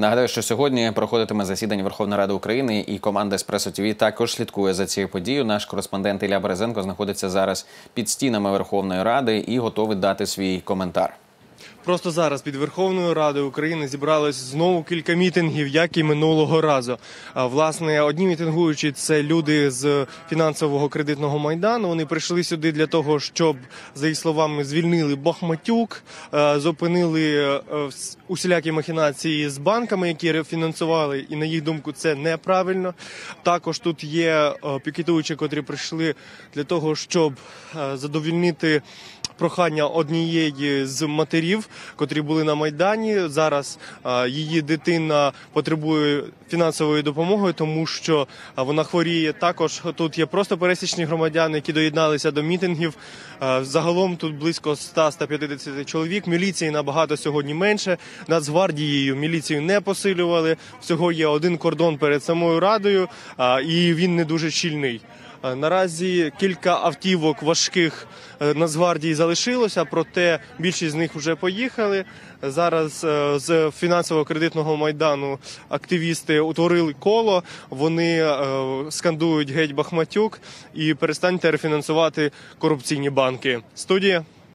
Нагадаю, що сьогодні проходитиме засідання Верховної Ради України, і команда Еспресо ТВ також слідкує за цією подією. Наш кореспондент Ілля Березенко знаходиться зараз під стінами Верховної Ради і готовий дати свій коментар. Просто зараз під Верховною Радою України зібралось знову кілька мітингів, як і минулого разу. Власне, одні мітингуючі це люди з фінансового кредитного майдану. Вони прийшли сюди для того, щоб, за їх словами, звільнили Бахматюк, зупинили е, усілякі махінації з банками, які рефінансували, і на їх думку це неправильно. Також тут є е, пікетуючі, котрі прийшли для того, щоб е, задовільнити прохання однієї з матерів, котрі були на майдані. Зараз її дитина потребує фінансової допомоги, тому що вона хворіє. Також тут є просто пересічні громадяни, які доєдналися до мітингів. Загалом тут близько 100-150 чоловік. Міліції набагато сьогодні менше. Нацгвардією міліцію не посилювали. Всього є один кордон перед самою радою, і він не дуже щільний. Е, Наразі кілька автівок важких е, Нацгвардії залишилося, проте більшість з них вже поїхали. Зараз е, з фінансово-кредитного майдану активісти утворили коло. Вони скандують геть Бахматюк і перестаньте рефінансувати корупційні банки. Студія.